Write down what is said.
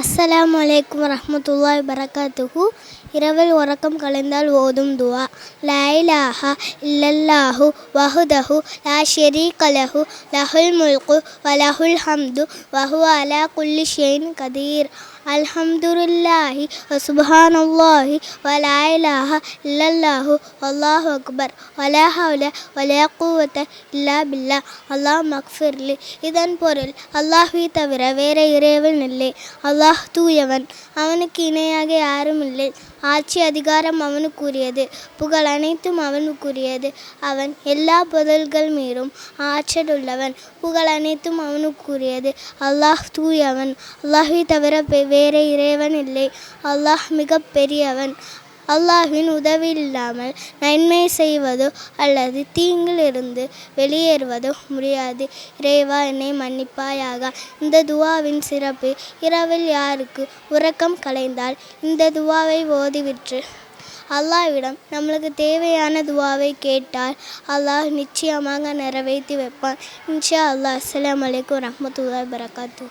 அஸ்ஸலாமு வலைக்கம் வரஹ்மத்துல்லாஹி வரகாத்துஹு இரவில் உறக்கம் கலந்தால் ஓதும் துவா. லாயிலாஹா இல்லல்லாஹு வஹுதஹு. லா ஷரீக லஹு. லஹுல் முல்கு வலஹுல் ஹம்து. வஹு அலா குல்லி ஷெயின் கதீர். அல்ஹம்துலில்லாஹி வசுப்ஹானல்லாஹி வலா இலாஹா இல்லல்லாஹு வல்லாஹு அக்பர். வலா ஹவுல வலா குவத்த இல்லா பில்லா. அல்லாஹ் மக்ஃபிர்லி இதன் பொருள் அல்லாஹ்வை தவிர வேற இறைவன் இல்லை. அல்லாஹ் தூயவன். அவனுக்கு இணையாக யாரும் இல்லை. ஆட்சி அதிகாரம் அவனுக்குரியது. புகழ் அனைத்தும் அவனுக்குரியது. அவன் எல்லா புதல்கள் மீதும் ஆற்றல் உள்ளவன். புகழ் அனைத்தும் அவனுக்குரியது. அல்லாஹ் தூயவன். அல்லாஹை தவிர பெ- வேற இறைவன் இல்லை. அல்லாஹ் மிக பெரியவன். அல்லாஹின் உதவி இல்லாமல் நன்மை செய்வதோ அல்லது தீங்கிலிருந்து வெளியேறுவதோ முடியாது. இறைவா என்னை மன்னிப்பாயாக. இந்த துவாவின் சிறப்பு இரவில் யாருக்கு உறக்கம் கலைந்தால் இந்த துவாவை ஓதிவிற்று. அல்லாஹ்விடம் நம்மளுக்கு தேவையான துவாவை கேட்டால் அல்லாஹ் நிச்சயமாக நிறைவேற்றி வைப்பான். இன்ஷா அல்லாஹ். அஸ்லாம் வலைக்கம் வரஹ்மத்துல்லாஹி பரகாத்து